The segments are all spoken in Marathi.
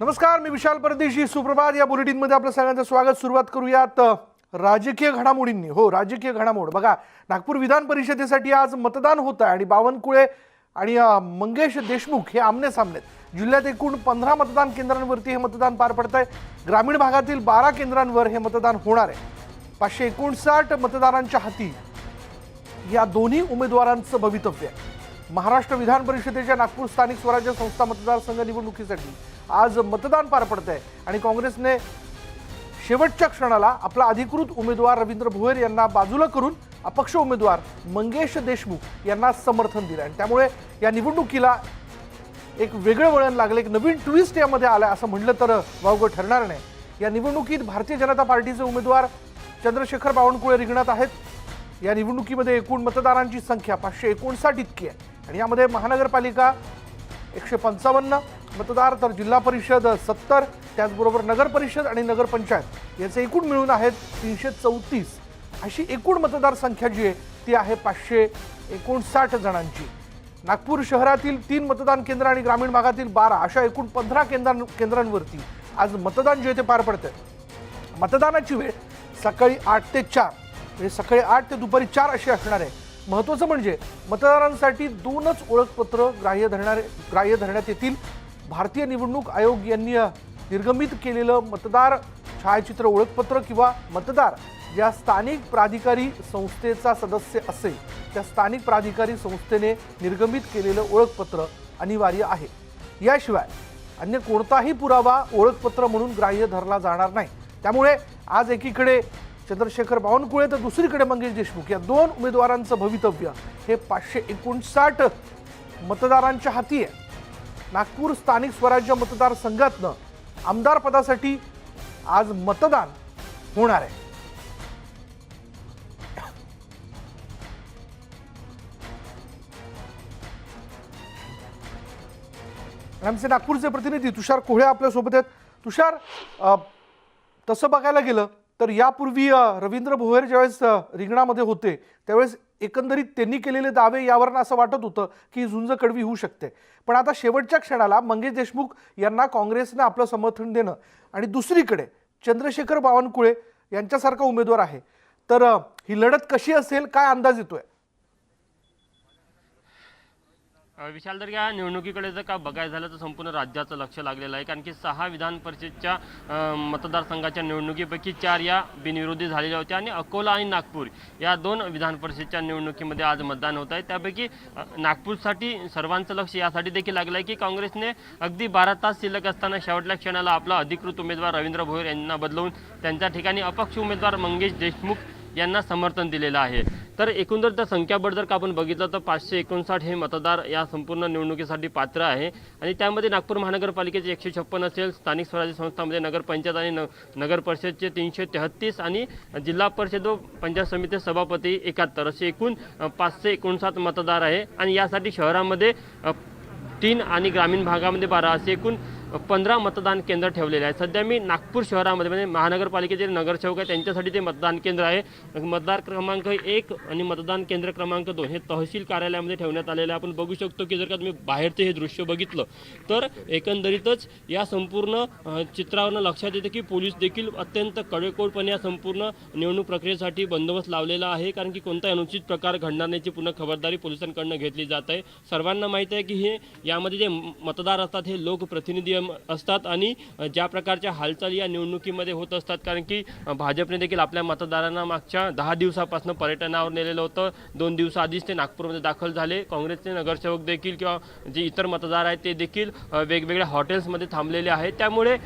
नमस्कार मी विशाल परदेशी. सुप्रभात. या बुलेटिनमध्ये आपलं सगळ्यांचं स्वागत. सुरुवात करूयात राजकीय घडामोडींनी. हो राजकीय घडामोड. बघा नागपूर विधान परिषदेसाठी आज मतदान होत आहे आणि बावनकुळे आणि मंगेश देशमुख हे आमने सामने आहेत. जिल्ह्यात एकूण पंधरा मतदान केंद्रांवरती हे मतदान पार पडत आहे ग्रामीण भागातील बारा केंद्रांवर हे मतदान होणार आहे. पाचशे एकोणसाठ मतदारांच्या हाती या दोन्ही उमेदवारांचं भवितव्य आहे. महाराष्ट्र विधान परिषदेच्या नागपूर स्थानिक स्वराज्य संस्था मतदारसंघ निवडणुकीसाठी आज मतदान पार पडत आहे आणि काँग्रेसने शेवटच्या क्षणाला आपला अधिकृत उमेदवार रवींद्र भोयर यांना बाजूला करून अपक्ष उमेदवार मंगेश देशमुख यांना समर्थन दिलं आणि त्यामुळे या निवडणुकीला एक वेगळं वळण लागलं एक नवीन ट्विस्ट यामध्ये आलं असं म्हणलं तर वावगं ठरणार नाही. या निवडणुकीत भारतीय जनता पार्टीचे उमेदवार चंद्रशेखर बावनकुळे रिंगणात आहेत. या निवडणुकीमध्ये एकूण मतदारांची संख्या पाचशे एकोणसाठ इतकी आहे. आणि यामध्ये महानगरपालिका एकशे पंचावन्न मतदार तर जिल्हा परिषद सत्तर त्याचबरोबर नगरपरिषद आणि नगरपंचायत याचे एकूण मिळून आहेत तीनशे चौतीस. अशी एकूण मतदारसंख्या जी आहे ती आहे पाचशे एकोणसाठ जणांची. नागपूर शहरातील तीन मतदान केंद्र आणि ग्रामीण भागातील बारा अशा एकूण पंधरा केंद्रां केंद्रांवरती आज मतदान जे आहे ते पार पडतं मतदानाची वेळ सकाळी आठ ते चार. म्हणजे सकाळी आठ ते दुपारी चार अशी असणार आहे. महत्त्वाचं म्हणजे मतदारांसाठी दोनच ओळखपत्र ग्राह्य धरणारे ग्राह्य धरण्यात येतील. भारतीय निवडणूक आयोग यांनी निर्गमित केलेलं मतदार छायाचित्र ओळखपत्र किंवा मतदार ज्या स्थानिक प्राधिकारी संस्थेचा सदस्य असेल त्या स्थानिक प्राधिकारी संस्थेने निर्गमित केलेलं ओळखपत्र अनिवार्य आहे. याशिवाय अन्य कोणताही पुरावा ओळखपत्र म्हणून ग्राह्य धरला जाणार नाही. त्यामुळे आज एकीकडे चंद्रशेखर बावनकुळे तर दुसरीकडे मंगेश देशमुख. या दोन उमेदवारांचं भवितव्य हे पाचशे एकोणसाठ मतदारांच्या हाती आहे. नागपूर स्थानिक स्वराज्य मतदारसंघातनं आमदार पदासाठी आज मतदान होणार आहे. आमचे नागपूरचे प्रतिनिधी तुषार कोहळे आपल्यासोबत आहेत. तुषार तसं बघायला गेलं तर यापूर्वी रवींद्र भोयर ज्यावेळेस रिंगणामध्ये होते त्यावेळेस एकंदरीत त्यांनी केलेले दावे यावरून असं वाटत होतं की झुंज कडवी होऊ शकते. पण आता शेवटच्या क्षणाला मंगेश देशमुख यांना काँग्रेसनं आपलं समर्थन देणं आणि दुसरीकडे चंद्रशेखर बावनकुळे यांच्यासारखा उमेदवार आहे. तर ही लढत कशी असेल काय अंदाज येतोय? विशाल तर या निवडणुकीकडे जर का बघायचं झालं तर संपूर्ण राज्याचं लक्ष लागलेलं आहे. कारण की सहा विधान परिषदच्या मतदारसंघाच्या निवडणुकीपैकी चार या बिनविरोधी झालेल्या होत्या. आणि अकोला आणि नागपूर या दोन विधान परिषदच्या निवडणुकीमध्ये आज मतदान होत आहे. त्यापैकी नागपूरसाठी सर्वांचं लक्ष यासाठी देखील लागलं आहे की काँग्रेसने अगदी बारा तास शिल्लक असताना शेवटल्या क्षणाला आपला अधिकृत उमेदवार रवींद्र भोयर यांना बदलवून त्यांच्या ठिकाणी अपक्ष उमेदवार मंगेश देशमुख यांना समर्थन दिलेलं आहे. तर एकंदर तर संख्याबळ जर का आपण बघितलं तर पाचशे एकोणसाठ हे मतदार या संपूर्ण निवडणुकीसाठी पात्र आहे. आणि त्यामध्ये नागपूर महानगरपालिकेचे एकशे छप्पन असेल स्थानिक स्वराज्य संस्थांमध्ये नगरपंचायत आणि न नगर परिषदचे तीनशे तेहत्तीस आणि जिल्हा परिषद व पंचायत समिती सभापती एकाहत्तर. असे एकूण पाचशे एकोणसाठ मतदार आहे. आणि यासाठी शहरामध्ये तीन आणि ग्रामीण भागामध्ये बारा. असे एकूण पंधरा मतदान केंद्र ठेवलेले आहे सध्या मी नागपूर शहरामध्ये म्हणजे महानगरपालिकेचे नगरसेवक आहे त्यांच्यासाठी ते मतदान केंद्र आहे. मतदार क्रमांक एक आणि मतदान केंद्र क्रमांक दोन हे तहसील कार्यालयामध्ये ठेवण्यात आलेले आहे. आपण बघू शकतो की जर का तुम्ही बाहेरचं हे दृश्य बघितलं तर एकंदरीतच या संपूर्ण चित्रावरनं लक्षात येतं की पोलीस देखील अत्यंत कडेकोडपणे या संपूर्ण निवडणूक प्रक्रियेसाठी बंदोबस्त लावलेला आहे. कारण की कोणताही अनुचित प्रकार घडणार नाहीची पूर्ण खबरदारी पोलिसांकडनं घेतली जात आहे. सर्वांना माहीत आहे की हे यामध्ये जे मतदार असतात हे लोकप्रतिनिधी नियम असतात आणि ज्या प्रकारच्या हालचाली या निवडणुकीमध्ये होत असतात कारण की भाजपने देखील आपल्या मतदारांना मागच्या दहा दिवसापासून पर्यटनावर नेलेलं होतं. दोन दिवसाआधीच ते नागपूरमध्ये दाखल झाले. काँग्रेसचे नगरसेवक देखील किंवा जे इतर मतदार आहेत ते देखील वेगवेगळ्या हॉटेल्समध्ये थांबलेले आहेत. त्यामुळे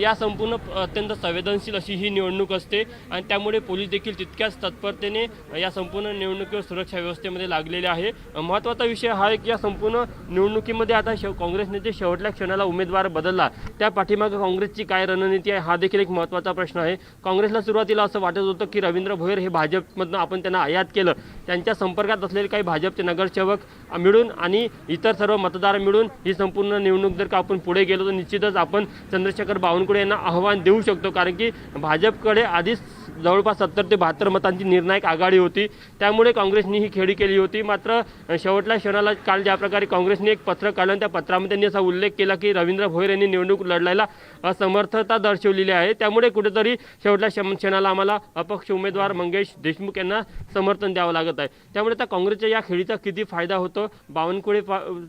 या संपूर्ण अत्यंत संवेदनशील अशी ही निवडणूक असते आणि त्यामुळे पोलीस देखील तितक्याच तत्परतेने या संपूर्ण निवडणुकीवर सुरक्षा व्यवस्थेमध्ये लागलेले आहे. महत्त्वाचा विषय हा आहे की या संपूर्ण निवडणुकीमध्ये आता शेव काँग्रेसने जे शेवटल्या क्षणाला उमेदवार बदलला. त्या पाठीमागे काँग्रेसची काय रणनीती आहे हा देखील एक महत्त्वाचा प्रश्न आहे. काँग्रेसला सुरुवातीला असं वाटत होतं की रवींद्र भोयर हे भाजपमधनं आपण त्यांना आयात केलं. त्यांच्या संपर्कात असलेले काही भाजपचे नगरसेवक मिळून आणि इतर सर्व मतदार मिळून ही संपूर्ण निवडणूक जर का आपण पुढे गेलो तर निश्चितच आपण चंद्रशेखर बावनकुळे यांना आव्हान देऊ शकतो. कारण की भाजपकडे आधीच जवळपास सत्तर ते बहात्तर मतांची निर्णायक आघाडी होती. त्यामुळे काँग्रेसने ही खेळी केली होती. मात्र शेवटल्या क्षणाला काल ज्या प्रकारे काँग्रेसने एक पत्र काढलं त्या पत्रामध्ये त्यांनी असा उल्लेख केला की रवींद्र भोयर यांनी निवडणूक लढायला असमर्थता दर्शवलेली आहे. त्यामुळे कुठेतरी शेवटल्या क्षणाला आम्हाला अपक्ष उमेदवार मंगेश देशमुख यांना समर्थन द्यावं लागत आहे. त्यामुळे आता काँग्रेसच्या या खेळीचा किती फायदा होतो? बावनकुळे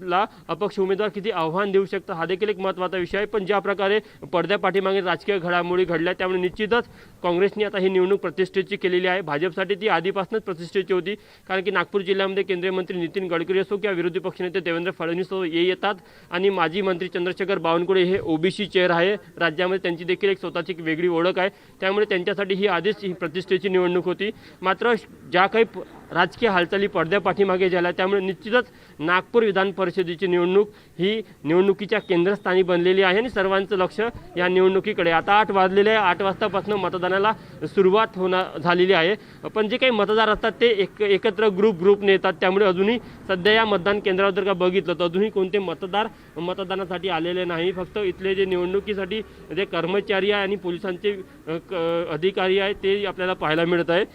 ला अपक्ष उमेदवार किती आव्हान देऊ शकतं? हा देखील एक महत्त्वाचा विषय आहे. पण ज्या प्रकारे पडद्या पाठीमागे राजकीय घडामोडी घडल्या त्यामुळे निश्चितच काँग्रेसने आता ही निवडणूक प्रतिष्ठेची केलेली आहे. भाजपसाठी ती आधीपासूनच प्रतिष्ठेची होती. कारण की नागपूर जिल्ह्यामध्ये केंद्रीय मंत्री नितीन गडकरी असो किंवा विरोधी पक्षनेते देवेंद्र फडणवीस हो ये हे येतात. आणि माजी मंत्री चंद्रशेखर बावनकुळे हे ओबीसी चेअर आहे. राज्यामध्ये त्यांची देखील एक स्वतःची एक वेगळी ओळख आहे. त्यामुळे त्यांच्यासाठी ही आधीच ही प्रतिष्ठेची निवडणूक होती. मात्र ज्या काही प- राजकीय हालचाली पडद्यापाठीमागे झाल्या. त्यामुळे निश्चितच नागपूर विधान परिषदेची निवडणूक ही निवडणुकीच्या केंद्रस्थानी बनलेली आहे आणि सर्वांचं लक्ष या निवडणुकीकडे. आता आठ वाजलेले आहे. आठ वाजतापासून मतदानाला सुरुवात होणार झालेली आहे. पण जे काही मतदार असतात ते एक एकत्र ग्रुप ग्रुपने येतात. त्यामुळे अजूनही सध्या या मतदान केंद्रावर जर का बघितलं तर अजूनही कोणते मतदार मतदानासाठी आलेले नाही. फक्त इथले जे निवडणुकीसाठी जे कर्मचारी आहे आणि पोलिसांचे क- अधिकारी आहे ते आपल्याला पाहायला मिळत आहे.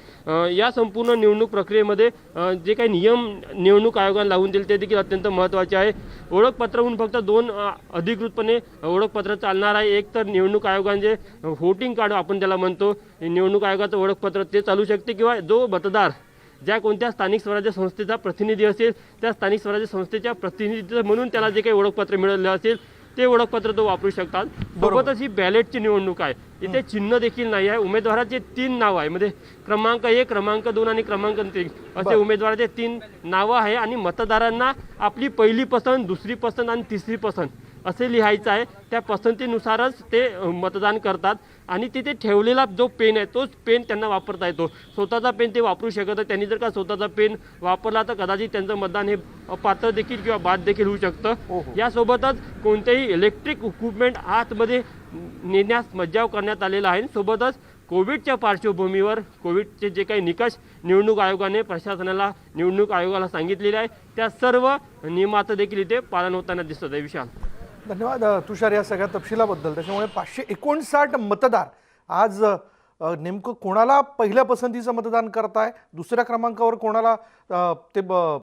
या संपूर्ण निवडणूक प्रक्रियेमध्ये जे काही नियम निवडणूक आयोगाने लावून दिले ते देखील अत्यंत महत्त्वाचे आहे. ओळखपत्रहून फक्त दोन अधिकृतपणे ओळखपत्र चालणार आहे. एक तर निवडणूक आयोगाने जे व्होटिंग कार्ड आपण त्याला म्हणतो निवडणूक आयोगाचं ओळखपत्र ते चालू शकते किंवा जो मतदार ज्या कोणत्या स्थानिक स्वराज्य संस्थेचा प्रतिनिधी असेल त्या स्थानिक स्वराज्य संस्थेच्या प्रतिनिधी म्हणून त्याला जे काही ओळखपत्र मिळालं असेल ते ओळखपत्र तो वापरू शकतात. सोबतच ही बॅलेटची निवडणूक आहे. इथे चिन्ह देखील नाही आहे. उमेदवाराचे तीन नाव आहे. म्हणजे क्रमांक एक क्रमांक दोन आणि क्रमांक तीन. असे उमेदवाराचे तीन नावं आहे आणि मतदारांना आपली पहिली पसंत दुसरी पसंत आणि तिसरी पसंत. असे लिहायचं आहे. त्या पसंतीनुसारच ते मतदान करतात. आणि तिथे ठेवलेला जो पेन आहे तोच पेन त्यांना वापरता येतो. स्वतःचा पेन ते वापरू शकत नाही. त्यांनी जर का स्वतःचा पेन वापरला तर कदाचित त्यांचं मतदान हे अपात्र देखील किंवा बाद देखील होऊ शकतं. यासोबतच कोणतेही इलेक्ट्रिक इक्विपमेंट आतमध्ये नेण्यास मज्जाव करण्यात आलेला आहे. सोबतच कोविडच्या पार्श्वभूमीवर कोविडचे जे काही निकष निवडणूक आयोगाने प्रशासनाला निवडणूक आयोगाला सांगितलेले आहे. त्या सर्व नियमाचं देखील इथे पालन होताना दिसत आहे विशाल. धन्यवाद तुषार या सगळ्या तपशिलाबद्दल. त्याच्यामुळे पाचशे एकोणसाठ मतदार आज नेमकं कोणाला पहिल्या पसंतीचं मतदान करताय? दुसऱ्या क्रमांकावर कोणाला ते ब-